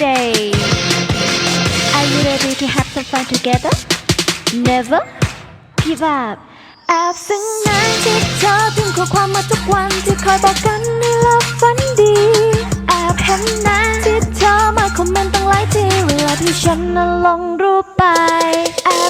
day Are you ready to have some fun together Never give up แอบซึ้งนานที่เธอพิมพ์ข้อความมาทุกวันที่คอยบอกกันให้หลับฝันดีแอบเห็นนานที่เธอมาคอมเมนต์ตั้งหลายทีเวลาที่ฉันนั้นลงรูปไปแอบ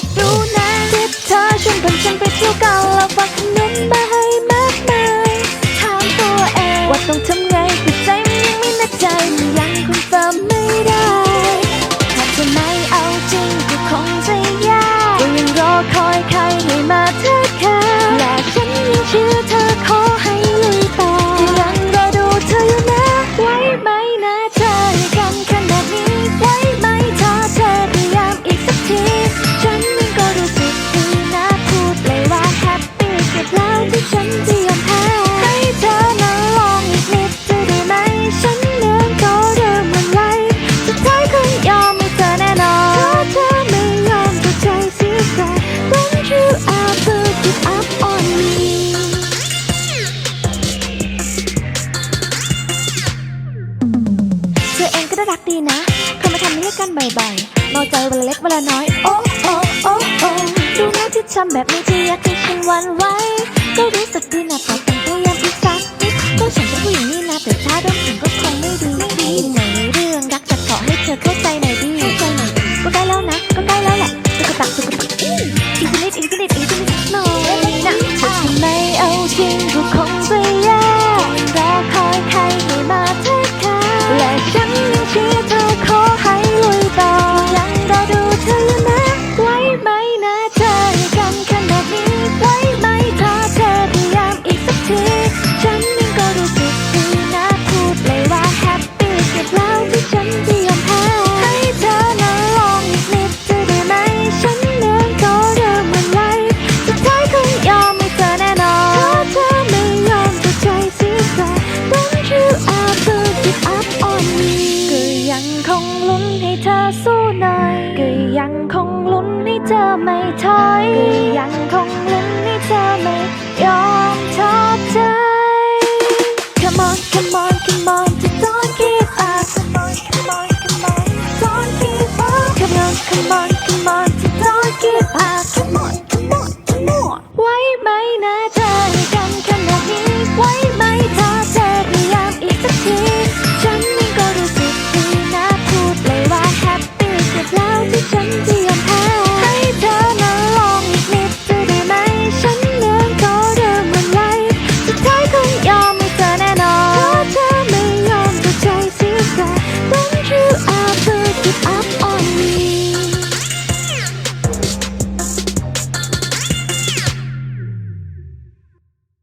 ารักดีนะเคยมาทำให้กันบ่อยๆเมาใจเวลาเล็กเวลาน้อย โอ้โอ้โอ้โอ้ดูหน้าที่ทำแบบนี้ที่อยากให้ฉันหวันไหวก็รู้สึกดีนะแต่ต้องพยายามอีกสักนิดก็ฉันเป็นผู้หญิงนี่นะแต่ถ้าเริ่มถึงก็คงไม่ดีไม่ดีในเรื่องรักจะขอให้เธอเข้าใจหน่อยดีเข้าใจหน่อยก็ใกล้แล้วนะ ก็ใกล้แล้วแหละสุกตักสุกตักอีกนิดอีกนิดอีกนิดหน่อยนะถ้าไม่เอาจริงก็ค คงลุ้นให้เธอสู้หน่อย ก็ยังคงลุ้นให้เธอไม่ถอยก็ยัง